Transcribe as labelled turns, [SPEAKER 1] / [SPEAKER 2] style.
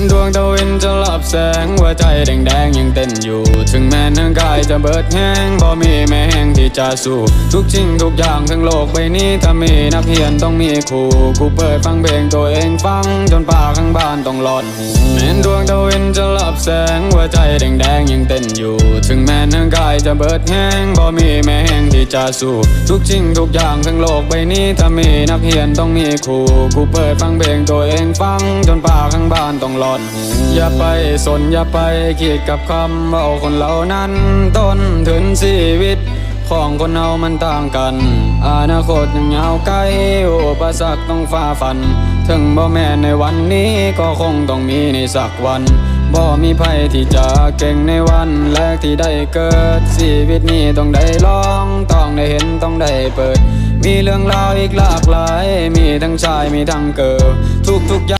[SPEAKER 1] นดวงตะวินจะหลับแสงหัวใจแดงแดงยังเต้นอยู่ ถึงแม้ทั้งกายจะเบิดแห้งบ่มีแม่แห้งที่จะสู้ ทุกสิ่งทุกอย่างทั้งโลกใบนี้ถ้ามีนักเรียนต้องมีครูกูเปิดฟังเพลงตัวเองฟัง จนป่าข้างบ้านต้องหลอนหูแม้นดวงตะวินจะหลับแสงหัวใจแดงแดงยังเต้นอยู่ ถึงแม้ทั้งกายจะเบิดแห้งบ่มีแม่ง ที่จะสู้ทุกสิ่งทุกอย่างทั้งโลกใบนี้ถ้ามีนักเรียนต้องมีครูกูเปิดฟังเพลงตัวเองฟัง จนป่าข้างบ้านต้องหลอนอย่าไปสนอย่าไปคิดกับคำเบาคนเหล่านั้นต้นถึงชีวิตของคนเรามันต่างกัน อนาคตยังยาวไกลอุปสรรคต้องฝ่าฟัน ถึงบ่แม่ในวันนี้ก็คงต้องมีในสักวัน บ่มีไพ่ที่จะเก่งในวันแรกที่ได้เกิดชีวิตนี้ต้องได้ลอง ต้องได้เห็นต้องได้เปิด มีเรื่องราวอีกหลากหลาย มีทั้งชายมีทั้งเกิดทุกทุกอย่าง